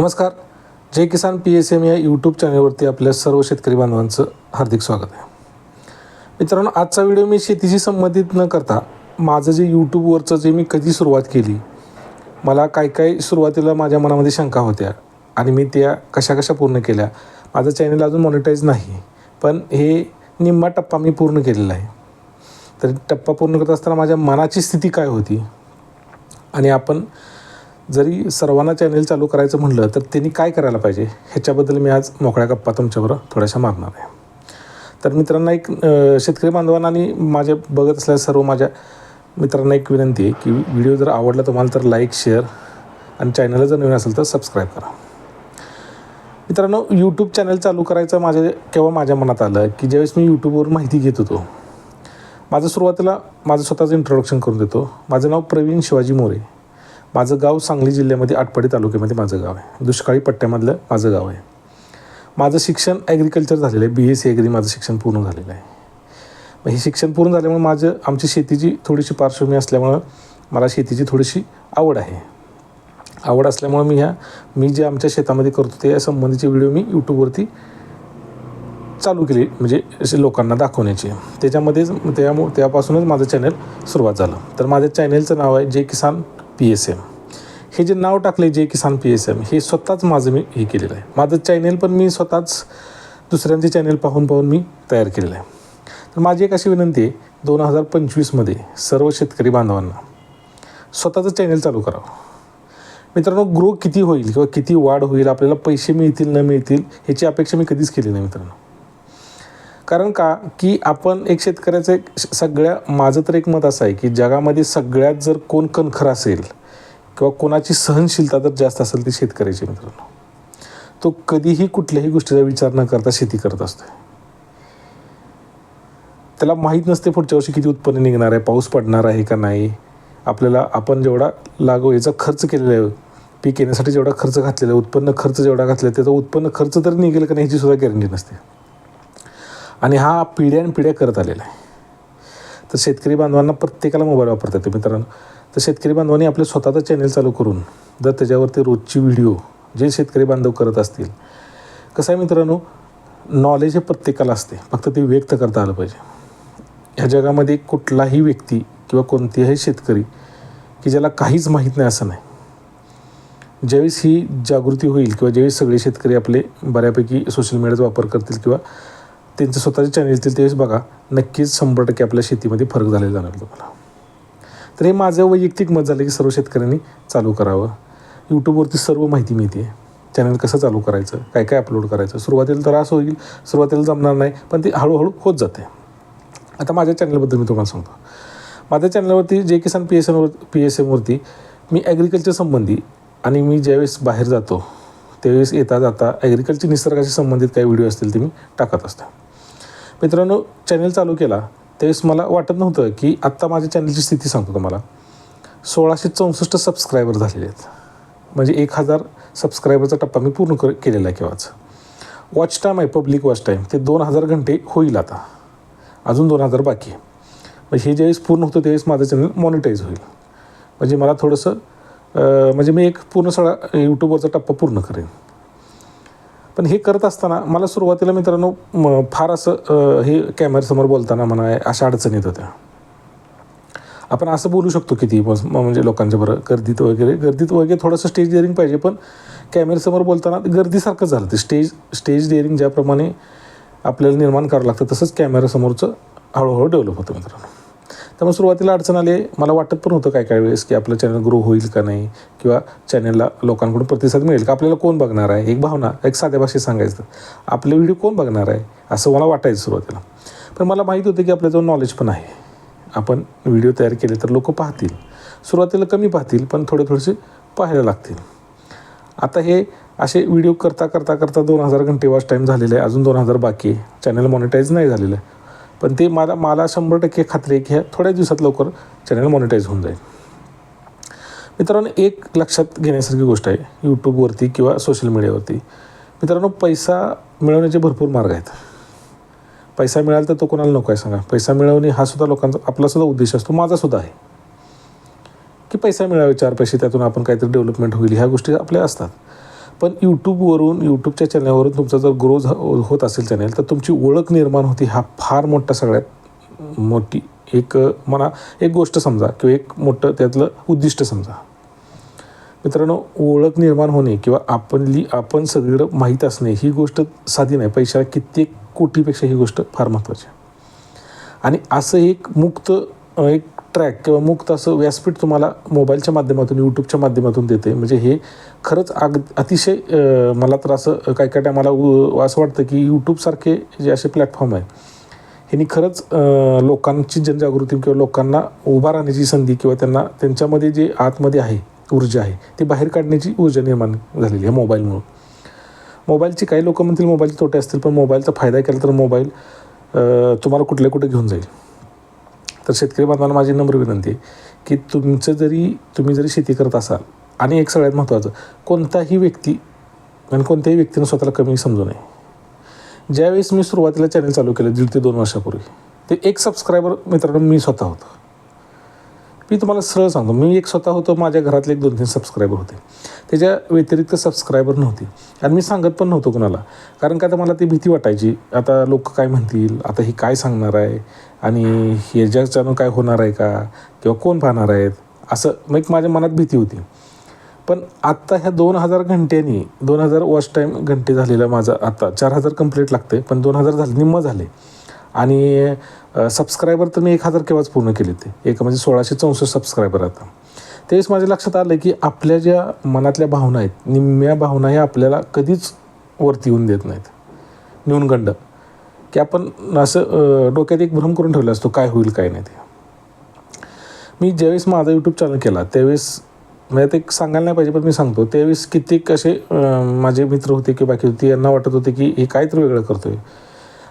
नमस्कार. Jai Kisan P S M या YouTube चॅनलवरती आपल्या सर्व शेतकरी बांधवांचं हार्दिक स्वागत आहे. मित्रांनो आजचा व्हिडिओ मी शेतीशी संबंधित न करता माझं जे यूट्यूबवरचं जे मी कधी सुरुवात केली मला काय काय सुरुवातीला माझ्या मनामध्ये शंका होत्या आणि मी त्या कशा कशा पूर्ण केल्या माझं चॅनल अजून मॉनिटाईज नाही पण हे निम्मा टप्पा मी पूर्ण केलेला आहे. तर टप्पा पूर्ण करत असताना माझ्या मनाची स्थिती काय होती? आणि आपण जरी सर्वांना चॅनेल चालू करायचं म्हटलं तर त्यांनी काय करायला पाहिजे? ह्याच्याबद्दल मी आज मोकळ्या गप्पा तुमच्याबरोबर थोड्याशा मारणार आहे. तर मित्रांना एक शेतकरी बांधवांना आणि माझ्या बघत असलेल्या सर्व माझ्या मित्रांना एक विनंती आहे की व्हिडिओ जर आवडला तुम्हाला तर लाईक शेअर आणि चॅनलला जर नवीन असेल तर सबस्क्राईब करा. मित्रांनो यूट्यूब चॅनल चालू करायचं माझ्या केव्हा माझ्या मनात आलं की ज्यावेळेस मी यूट्यूबवर माहिती घेत होतो माझं सुरुवातीला माझं स्वतःचं इंट्रोडक्शन करून देतो. माझं नाव प्रवीण शिवाजी मोरे. माझं गाव सांगली जिल्ह्यामध्ये आटपाडी तालुक्यामध्ये माझं गाव आहे. दुष्काळी पट्ट्यामधलं माझं गाव आहे. माझं शिक्षण ॲग्रिकल्चर झालेलं आहे. बी एस सी ॲग्री माझं शिक्षण पूर्ण झालेलं आहे. मग हे शिक्षण पूर्ण झाल्यामुळे माझं आमची शेतीची थोडीशी पार्श्वभूमी असल्यामुळं मला शेतीची थोडीशी आवड आहे. आवड असल्यामुळं मी ह्या मी जे आमच्या शेतामध्ये करतो ते या संबंधीचे व्हिडिओ मी यूट्यूबवरती चालू केली म्हणजे असे लोकांना दाखवण्याची. त्याच्यामध्येच त्यामुळे त्यापासूनच माझं चॅनल सुरुवात झालं. तर माझ्या चॅनलचं नाव आहे जे किसान पी एस एम हे जे नाव टाकले जे किसान पी एस एम हे स्वतःच माझं मी हे केलेलं आहे. माझं चॅनल पण मी स्वतःच दुसऱ्यांचे चॅनल पाहून पाहून मी तयार केलेलं आहे. तर माझी एक अशी विनंती आहे दोन हजार पंचवीसमध्ये सर्व शेतकरी बांधवांना स्वतःचं चॅनल चालू करावं. मित्रांनो ग्रो किती होईल किंवा किती वाढ होईल आपल्याला पैसे मिळतील न मिळतील ह्याची अपेक्षा मी कधीच केली नाही मित्रांनो. कारण का? की आपण एक शेतकऱ्याचं एक सगळ्या माझं तर एक मत असं आहे की जगामध्ये सगळ्यात जर कोण कणखर असेल किंवा कोणाची सहनशीलता जर जास्त असेल ती शेतकऱ्याची मित्रांनो. तो कधीही कुठल्याही गोष्टीचा विचार न करता शेती करत असतो त्याला माहीत नसते पुढच्या वर्षी किती उत्पन्न निघणार आहे पाऊस पडणार आहे का नाही. आपल्याला आपण जेवढा लागू याचा खर्च केलेला आहे पीक येण्यासाठी जेवढा खर्च घातलेला आहे उत्पन्न खर्च जेवढा घातलेला आहे त्याचा उत्पन्न खर्च तरी निघेल का नाही ह्याची सुद्धा गॅरंटी नसते. आणि हा पिढ्यान पिढ्या करत आलेला आहे. तर शेतकरी बांधवांना प्रत्येकाला मोबाईल वापरता येतो मित्रांनो. तर शेतकरी बांधवांनी आपलं स्वतःचं चॅनल चालू करून जर त्याच्यावरती रोजची व्हिडिओ जे शेतकरी बांधव करत असतील. कसं आहे मित्रांनो नॉलेज हे प्रत्येकाला असते. फक्त ते व्यक्त करता आलं पाहिजे. ह्या जगामध्ये कुठलाही व्यक्ती किंवा कोणतेही शेतकरी की ज्याला काहीच माहीत नाही असं नाही. ज्यावेळेस ही जागृती होईल किंवा ज्यावेळेस सगळे शेतकरी आपले बऱ्यापैकी सोशल मीडियाचा वापर करतील किंवा त्यांचं स्वतःचे चॅनल येतील त्यावेळेस बघा नक्कीच शंभर टक्के आपल्या शेतीमध्ये फरक झालेला जाणार तुम्हाला. तर हे माझं वैयक्तिक मत झालं की सर्व शेतकऱ्यांनी चालू करावं. यूट्यूबवरती सर्व माहिती मिळते. चॅनल कसं चालू करायचं? काय काय अपलोड करायचं? सुरुवातीला त्रास होईल सुरुवातीला जमणार नाही पण ते हळूहळू होत जाते. आता माझ्या चॅनलबद्दल मी तुम्हाला सांगतो. माझ्या चॅनलवरती जे किसान पी एस एमवर पी एस एमवरती मी ॲग्रिकल्चर संबंधी आणि मी ज्यावेळेस बाहेर जातो त्यावेळेस येता जाता ॲग्रिकल्चर निसर्गाशी संबंधित काही व्हिडिओ असतील ते मी टाकत असतो. मित्रांनो चॅनल चालू केला त्यावेळेस मला वाटत नव्हतं की आत्ता माझ्या चॅनलची स्थिती सांगतो तुम्हाला. सोळाशे चौसष्ट सबस्क्रायबर झालेले आहेत. म्हणजे एक हजार सबस्क्रायबरचा टप्पा मी पूर्ण कर केलेला आहे केव्हाच. वॉच टाईम आहे पब्लिक वॉच टाईम ते दोन हजार घंटे होईल आता. अजून दोन हजार बाकी आहे. म्हणजे हे ज्यावेळेस पूर्ण होतं त्यावेळेस माझं चॅनल मॉनिटाईज होईल. म्हणजे मला थोडंसं म्हणजे मी एक पूर्ण सगळा यूट्यूबवरचा टप्पा पूर्ण करेन. पण हे करत असताना मला सुरुवातीला मित्रांनो म- फार असं हे कॅमेऱ्यासमोर बोलताना म्हणा अशा अडचणी येत होत्या. आपण असं बोलू शकतो किती बस- म- म्हणजे लोकांच्या बरं गर्दीत वगैरे गर्दीत वगैरे थोडंसं स्टेज डेअरिंग पाहिजे पण कॅमेऱ्यासमोर बोलताना गर्दीसारखं झालं ते स्टेज स्टेज डेअरिंग ज्याप्रमाणे आपल्याला निर्माण करावं लागतं तसंच कॅमेऱ्यासमोरचं हळूहळू डेव्हलप होतं मित्रांनो. त्यामुळे सुरुवातीला अडचण आली. मला वाटत पण होतं काय काय वेळेस की आपलं चॅनल ग्रो होईल का नाही किंवा चॅनलला लोकांकडून प्रतिसाद मिळेल का? आपल्याला कोण बघणार आहे? एक भावना एक साध्या भाषेत सांगायचं आपले व्हिडिओ कोण बघणार आहे? असं मला वाटायचं सुरुवातीला. पण मला माहीत होतं की आपल्याजवळ नॉलेज पण आहे. आपण व्हिडिओ तयार केले तर लोक पाहतील. सुरुवातीला कमी पाहतील पण थोडे थोडेसे पाहायला लागतील. आता हे असे व्हिडिओ करता करता करता दोन हजार घंटे वॉच टाईम झालेले आहे. अजून दोन हजार बाकी आहे. चॅनल मॉनिटाईज नाही झालेलं आहे. पण ते मला मला शंभर टक्के खात्री आहे की ह्या थोड्या दिवसात लवकर चॅनल मॉनिटाईज होऊन जाईल. मित्रांनो एक लक्षात घेण्यासारखी गोष्ट आहे यूट्यूबवरती किंवा सोशल मीडियावरती मित्रांनो पैसा मिळवण्याचे भरपूर मार्ग आहेत. पैसा मिळाला तर तो कोणाला नको आहे सांगा. पैसा मिळवणे हा सुद्धा लोकांचा आपला सुद्धा उद्देश असतो माझा सुद्धा आहे. की पैसा मिळावे चार पैसे त्यातून आपण काहीतरी डेव्हलपमेंट होईल ह्या गोष्टी आपल्या असतात. पण यूट्यूबवरून यूट्यूबच्या चॅनलवरून तुमचा जर ग्रो होत असेल चॅनल तर तुमची ओळख निर्माण होती हा फार मोठा सगळ्यात मोठी. एक मला एक गोष्ट समजा किंवा एक मोठं त्यातलं उद्दिष्ट समजा. मित्रांनो ओळख निर्माण होणे किंवा आपली आपण सगळीकडं माहीत असणे ही गोष्ट साधी नाही. पैशाला कित्येक कोटीपेक्षा ही गोष्ट फार महत्त्वाची आहे. आणि असं एक मुक्त एक ट्रॅक किंवा मुक्त असं व्यासपीठ तुम्हाला मोबाईलच्या माध्यमातून यूट्यूबच्या माध्यमातून देते. म्हणजे हे खरंच अग अतिशय मला तर असं काही काही टायमाला उ- असं वाटतं की यूट्यूबसारखे जे असे प्लॅटफॉर्म आहे ह्यांनी खरंच लोकांची जनजागृती किंवा लोकांना उभा राहण्याची संधी किंवा त्यांना त्यांच्यामध्ये जे आतमध्ये आहे ऊर्जा आहे ती बाहेर काढण्याची ऊर्जा निर्माण झालेली आहे मोबाईलमुळं मोबाईलची काही लोक म्हणतील मोबाईलचे तोटे असतील पण मोबाईलचा फायदा केला तर मोबाईल तुम्हाला कुठल्या कुठे घेऊन जाईल. तर शेतकरी बांधवांना माझी नम्र विनंती की तुमचं जरी तुम्ही जरी शेती करत असाल आणि एक सगळ्यात महत्त्वाचं कोणताही व्यक्ती आणि कोणत्याही व्यक्तीनं स्वतःला कमी समजू नये. ज्यावेळेस मी सुरुवातीला चॅनल चालू केलं दीड ते दोन वर्षापूर्वी ते एक सबस्क्रायबर मित्रांनो मी स्वतः होतो. मी तुम्हाला सरळ सांगतो मी एक स्वतः होतो माझ्या घरातले एक दोन तीन सबस्क्रायबर होते. त्याच्या व्यतिरिक्त सबस्क्रायबर नव्हती. आणि मी सांगत पण नव्हतो कुणाला. कारण का आता मला ती भीती वाटायची आता लोक काय म्हणतील आता ही काय सांगणार आहे आणि ह्याच्यानं काय होणार आहे का किंवा कोण पाहणार आहेत असं मग एक माझ्या मनात भीती होती. पण आत्ता ह्या दोन हजार घंट्यांनी दोन हजार वॉच टाईम घंटे झालेला माझा आत्ता चार हजार कंप्लीट लागते पण दोन हजार झाले निम्म झाले. आणि सबस्क्रायबर तर मी एक हजार केव्हाच पूर्ण केले ते. एक म्हणजे सोळाशे चौसष्ट सबस्क्रायबर आता. त्यावेळेस माझ्या लक्षात आलं की आपल्या ज्या मनातल्या भावना आहेत निम्म्या भावना ह्या आपल्याला कधीच वरती येऊन देत नाहीत. न्यूनगंड. की आपण असं डोक्यात एक भ्रम करून ठेवला असतो काय होईल काय नाही ते. मी ज्यावेळेस माझा यूट्यूब चॅनल केला त्यावेळेस म्हणजे ते सांगायला नाही पाहिजे पण मी सांगतो त्यावेळेस कित्येक असे माझे मित्र होते की बाकी होते यांना वाटत होते की हे काहीतरी वेगळं करतो आहे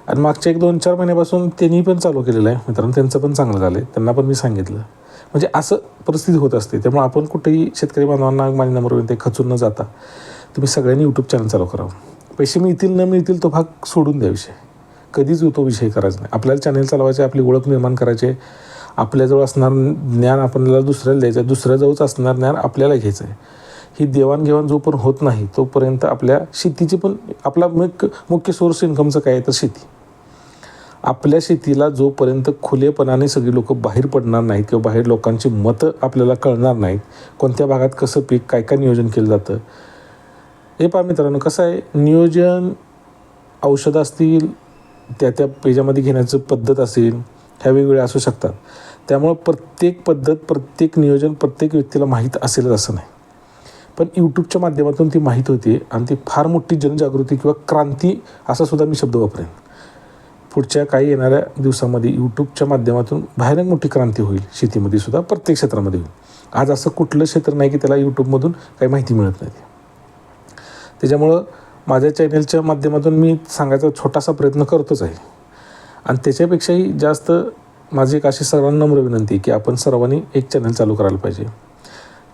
आणि मागच्या एक दोन चार महिन्यापासून त्यांनी पण चालू केलेलं आहे. मित्रांनो त्यांचं पण चांगलं झालं आहे त्यांना पण मी सांगितलं. म्हणजे असं परिस्थिती होत असते. त्यामुळे आपण कुठेही शेतकरी बांधवांना माझ्या नंबर विनंती खचून न जाता तुम्ही सगळ्यांनी यूट्यूब चॅनल चालू करावं. पैसे मिळतील न मिळतील तो भाग सोडून द्या विषय. कधीच तो विषय करायचा नाही. आपल्याला चॅनल चालवायचे आपली ओळख निर्माण करायचे आपल्याजवळ असणार ज्ञान आपल्याला दुसऱ्याला द्यायचं आहे. दुसऱ्याजवळच असणार ज्ञान आपल्याला घ्यायचं आहे. ही देवाणघेवाण जोपर्यंत होत नाही तोपर्यंत आपल्या शेतीची पण आपला मुख्य मुख्य सोर्स इन्कमचं काय आहे तर शेती. आपल्या शेतीला जोपर्यंत खुलेपणाने सगळी लोक बाहेर पडणार नाहीत किंवा बाहेर लोकांची मतं आपल्याला कळणार नाहीत कोणत्या भागात कसं पीक काय काय नियोजन केलं जातं. हे पहा मित्रांनो कसं आहे? नियोजन औषधं असतील त्या त्या पेजामध्ये घेण्याचं पद्धत असेल ह्या वेगवेगळ्या असू शकतात. त्यामुळं प्रत्येक पद्धत प्रत्येक नियोजन प्रत्येक व्यक्तीला माहीत असेलच असं नाही. पण यूट्यूबच्या माध्यमातून ती माहीत होती आणि ती फार मोठी जनजागृती किंवा क्रांती असा सुद्धा मी शब्द वापरेन. पुढच्या काही येणाऱ्या दिवसामध्ये यूट्यूबच्या माध्यमातून भयानक मोठी क्रांती होईल शेतीमध्ये सुद्धा प्रत्येक क्षेत्रामध्ये होईल. आज असं कुठलं क्षेत्र नाही की त्याला यूट्यूबमधून काही माहिती मिळत नाही. त्याच्यामुळं माझ्या चॅनेलच्या माध्यमातून मी सांगायचा छोटासा प्रयत्न करतोच आहे. आणि त्याच्यापेक्षाही जास्त माझी एक अशी सर्वांना नम्र विनंती आहे की आपण सर्वांनी एक चॅनल चालू करायला पाहिजे.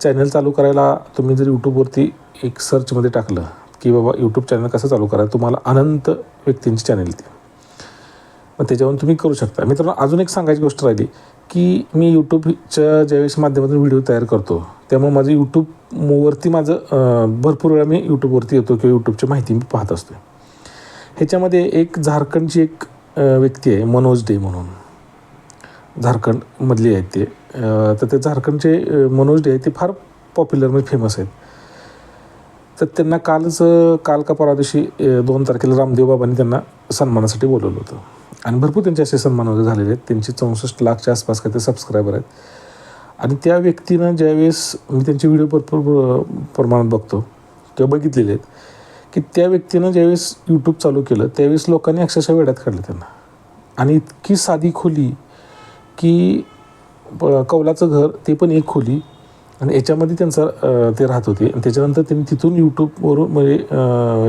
चॅनल चालू करायला तुम्ही जर यूट्यूबवरती एक सर्चमध्ये टाकलं की बाबा यूट्यूब चॅनल कसं चालू करायचं तुम्हाला अनंत व्यक्तींची चॅनल येते. मग त्याच्यावरून तुम्ही करू शकता. मित्रांनो अजून एक सांगायची गोष्ट राहिली की मी यूट्यूबच्या ज्यावेळेस माध्यमातून व्हिडिओ तयार करतो त्यामुळे माझं यूट्यूबवरती माझं भरपूर वेळा मी यूट्यूबवरती येतो किंवा यूट्यूबची माहिती मी पाहत असतो ह्याच्यामध्ये एक झारखंडची एक व्यक्ती आहे मनोज डे म्हणून. झारखंडमधली आहेत ते. तर ते झारखंडचे मनोज डे आहे ते फार पॉप्युलर म्हणजे फेमस आहेत. तर त्यांना कालच काल का परा दिवशी दोन तारखेला रामदेव बाबांनी त्यांना सन्मानासाठी बोलवलं होतं. आणि भरपूर त्यांचे असे सन्मान वगैरे झालेले आहेत. त्यांचे चौसष्ट लाखच्या आसपास काही ते सबस्क्रायबर आहेत. आणि त्या व्यक्तीनं ज्यावेळेस मी त्यांचे व्हिडिओ भरपूर प्रमाणात बघतो किंवा बघितलेले आहेत की त्या व्यक्तीनं ज्यावेळेस यूट्यूब चालू केलं त्यावेळेस लोकांनी अक्षरशः वेड्यात काढलं त्यांना. आणि इतकी साधी खोली की प- कौलाचं घर ते पण एक खोली. आणि याच्यामध्ये त्यांचा ते राहत होते. आणि त्याच्यानंतर त्यांनी तिथून यूट्यूबवरून म्हणजे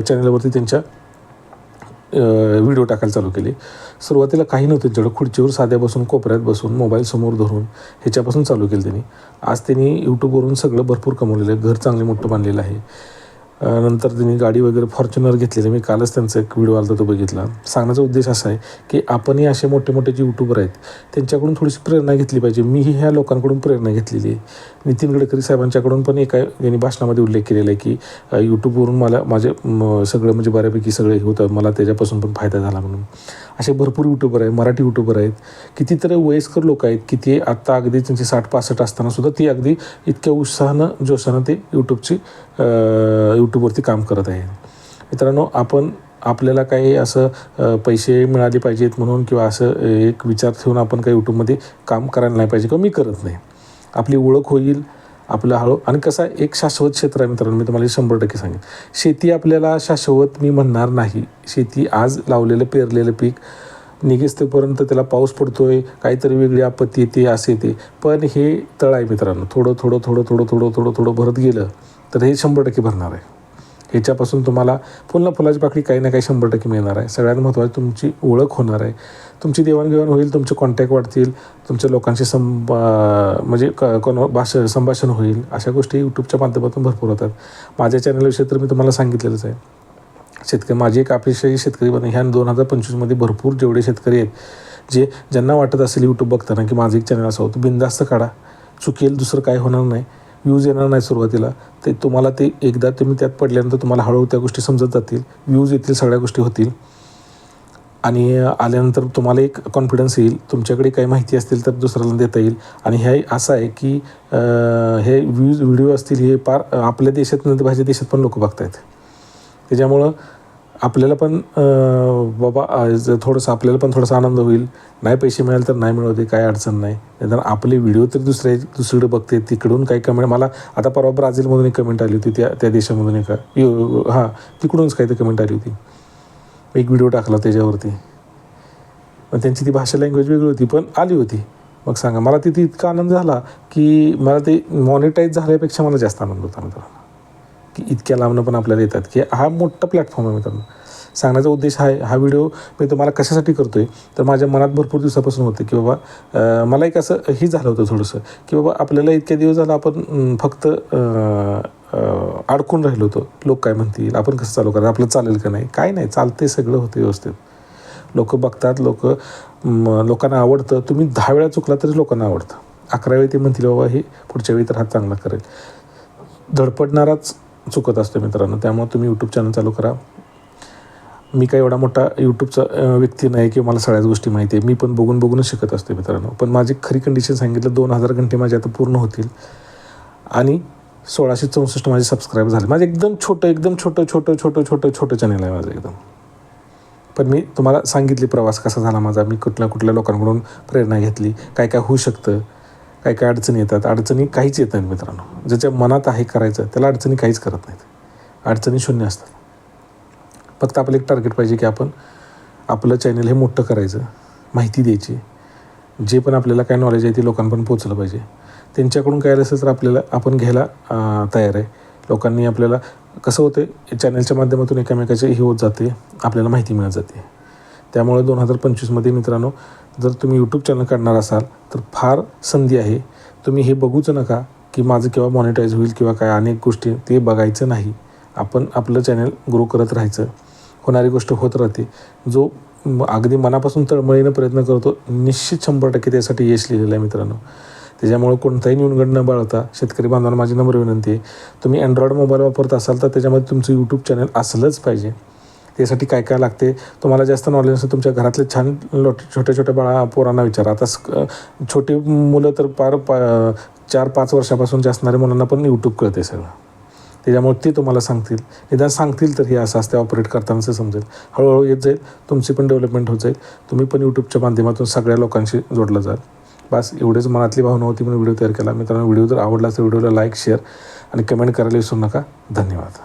चॅनलवरती त्यांच्या व्हिडिओ टाकायला चालू केले. सुरुवातीला काही नव्हतं त्यांच्याकडे. खुर्चीवर साध्या बसून कोपऱ्यात बसून मोबाईल समोर धरून ह्याच्यापासून चालू केलं त्यांनी. आज त्यांनी यूट्यूबवरून सगळं भरपूर कमवलेलं आहे. घर चांगले मोठं बांधलेलं आहे. नंतर त्यांनी गाडी वगैरे फॉर्च्युनर घेतलेली. मी कालच त्यांचा एक व्हिडिओ आला तो बघितला. सांगण्याचा उद्देश असा आहे की आपणही असे मोठे मोठे जे यूट्यूबर आहेत त्यांच्याकडून थोडीशी प्रेरणा घेतली पाहिजे. मीही ह्या लोकांकडून प्रेरणा घेतलेली आहे. नितीन गडकरी साहेबांच्याकडून पण एका यांनी भाषणामध्ये उल्लेख केलेला आहे की यूट्यूबवरून मला माझे म, सगळं म्हणजे बऱ्यापैकी सगळे हे होतं. मला त्याच्यापासून पण फायदा झाला म्हणून. असे भरपूर यूट्यूबर आहेत मराठी यूट्यूबर आहेत. कितीतरी वयस्कर लोक आहेत की ते आत्ता अगदी त्यांचे साठ पासष्ट असताना सुद्धा ती अगदी इतक्या उत्साहानं जोशानं ते यूट्यूबची यूट्यूबवरती काम करत आहे मित्रांनो आपण आपल्याला काही असं पैसे मिळाले पाहिजेत म्हणून किंवा असं एक विचार ठेवून आपण काही यूट्यूबमध्ये काम करायला नाही पाहिजे किंवा मी करत नाही. आपली ओळख होईल आपलं हळू आणि कसं आहे, एक शाश्वत क्षेत्र आहे मित्रांनो मी तुम्हाला शंभर टक्के सांगेन. शेती आपल्याला शाश्वत मी म्हणणार नाही. शेती आज लावलेलं पेरलेलं पीक निघेस्तपर्यंत त्याला पाऊस पडतोय काहीतरी वेगळी आपत्ती येते असे येते पण हे तळ आहे मित्रांनो थोडं थोडं थोडं थोडं थोडं थोडं थोडं भरत गेलं तर हे शंभर टक्के भरणार आहे. ह्याच्यापासून तुम्हाला पुन्हा फुलाची पाकळी काही ना काही शंभर टक्के मिळणार आहे. सगळ्यात महत्त्वाची तुमची ओळख होणार आहे. तुमची देवाणघेवाण होईल तुमचे कॉन्टॅक्ट वाढतील तुमच्या लोकांशी संबा म्हणजे क कोण भाष संभाषण होईल अशा गोष्टी यूट्यूबच्या माध्यमातून भरपूर होतात. माझ्या चॅनलविषयी तर मी तुम्हाला सांगितलेलंच आहे. शेतकरी माझी एक अपेक्षा शेतकरी बन ह्या दोन हजार पंचवीसमध्ये भरपूर जेवढे शेतकरी आहेत जे ज्यांना वाटत असेल यूट्यूब बघताना की माझं एक चॅनल असावं होतं बिंदास्त काढा. चुकेल दुसरं काय होणार नाही. व्ह्यूज येणार नाही सुरुवातीला. ते तुम्हाला ते एकदा तुम्ही त्यात पडल्यानंतर तुम्हाला हळूहळू त्या गोष्टी समजत जातील. व्ह्यूज येतील सगळ्या गोष्टी होतील. आणि आल्यानंतर तुम्हाला एक कॉन्फिडन्स येईल. तुमच्याकडे काही माहिती असतील तर दुसऱ्याला देता येईल. आणि हे असं आहे की हे व्ह्यूज व्हिडिओ असतील हे पार आपल्या देशात नाही तर देशात पण लोक बघतायत. त्याच्यामुळं आपल्याला पण बाबा जर थोडंसं आपल्याला पण थोडासा आनंद होईल. नाही पैसे मिळाले तर नाही मिळवते काय अडचण नाही. निदान आपले व्हिडिओ तरी दुसऱ्या दुसरीकडे बघते तिकडून काही कमेंट मला आता परवा ब्राझीलमधून एक कमेंट आली होती त्या त्या देशामधून एका हां तिकडूनच काही तर कमेंट आली होती. एक व्हिडिओ टाकला त्याच्यावरती. पण त्यांची ती भाषा लँग्वेज वेगळी होती पण आली होती. मग सांगा मला तिथे इतका आनंद झाला की मला ते मॉनिटाईज झाल्यापेक्षा मला जास्त आनंद होता मित्रांनो. की इतक्या लांबनं पण आपल्याला येतात की हा मोठा प्लॅटफॉर्म आहे मित्रांनो. सांगण्याचा उद्देश हा आहे हा व्हिडिओ मी तुम्हाला कशासाठी करतो आहे तर माझ्या मनात भरपूर दिवसापासून होतं की बाबा मला एक असं ही झालं होतं थोडंसं की बाबा आपल्याला इतक्या दिवस झालं आपण फक्त अडकून राहिलो होतो. लोक काय म्हणतील? आपण कसं चालू करायचं आपलं चालेल का नाही? काय नाही चालते सगळं होतं व्यवस्थित. लोक बघतात लोक लोकांना आवडतं. तुम्ही दहा वेळा चुकला तरी लोकांना आवडतं. अकरा वेळी ते म्हणतील बाबा हे पुढच्या वेळी तर हा चांगला करेल. धडपडणाराच चुकत असतो मित्रांनो. त्यामुळे तुम्ही यूट्यूब चॅनल चालू करा. मी काही एवढा मोठा यूट्यूबचा व्यक्ती नाही किंवा मला सगळ्याच गोष्टी माहिती आहे. मी पण बघून बघूनच शिकत असते मित्रांनो. पण माझी खरी कंडिशन सांगितलं दोन हजार घंटे माझे आता पूर्ण होतील. आणि सोळाशे चौसष्ट माझे सबस्क्राईब झाले. माझं एकदम छोटं एकदम छोटं छोटं छोटं छोटं छोटं चॅनल आहे माझं एकदम. पण मी तुम्हाला सांगितली प्रवास कसा झाला माझा. मी कुठल्या कुठल्या लोकांकडून प्रेरणा घेतली. काय काय होऊ शकतं? काय काय अडचणी येतात? अडचणी काहीच येत नाहीत मित्रांनो. ज्याच्या मनात आहे करायचं त्याला अडचणी काहीच करत नाहीत. अडचणी शून्य असतात. फक्त आपलं एक टार्गेट पाहिजे की आपण आपलं चॅनल हे मोठं करायचं माहिती द्यायची. जे पण आपल्याला काय नॉलेज आहे ते लोकांपर्यंत पोचलं पाहिजे. त्यांच्याकडून काय असेल तर आपल्याला आपण घ्यायला तयार आहे. लोकांनी आपल्याला कसं होतं चॅनलच्या माध्यमातून एकामेकाचे हे होत जाते आपल्याला माहिती मिळत जाते. त्यामुळे दोन हजार पंचवीसमध्ये मित्रांनो जर तुम्ही यूट्यूब चॅनल काढणार असाल तर फार संधी आहे. तुम्ही हे बघूच नका की माझं केव्हा मॉनिटाईज होईल किंवा काय अनेक गोष्टी ते बघायचं नाही. आपण आपलं चॅनल ग्रो करत राहायचं. होणारी गोष्ट होत राहते. जो अगदी मनापासून तळमळीनं प्रयत्न करतो निश्चित शंभर टक्के त्यासाठी यश लिहिलेलं आहे मित्रांनो. त्याच्यामुळे कोणताही न्यूनगंड न बाळता शेतकरी बांधवांना माझी नम्र विनंती आहे तुम्ही अँड्रॉइड मोबाईल वापरत असाल तर त्याच्यामध्ये तुमचं यूट्यूब चॅनल असलंच पाहिजे. त्यासाठी काय काय लागते? तुम्हाला जास्त नॉलेज असेल तुमच्या घरातले छान लोट छोट्या छोट्या बाळा पोरांना विचारा. आता छोटी मुलं तर पार पा चार पाच वर्षापासून असणाऱ्या मुलांना पण यूट्यूब कळते सगळं. त्याच्यामुळे ते तुम्हाला सांगतील. निदान सांगतील तर हे असं असते ऑपरेट करतानाचं समजेल. हळूहळू येत जाईल तुमची पण डेव्हलपमेंट होत जाईल. तुम्ही पण यूट्यूबच्या माध्यमातून सगळ्या लोकांशी जोडलं जाल. बस एवढेच मनातली भावना होती म्हणून व्हिडिओ तयार केला. मित्रांनो व्हिडिओ जर आवडला तर व्हिडिओला लाईक शेअर आणि कमेंट करायला विसरू नका. धन्यवाद.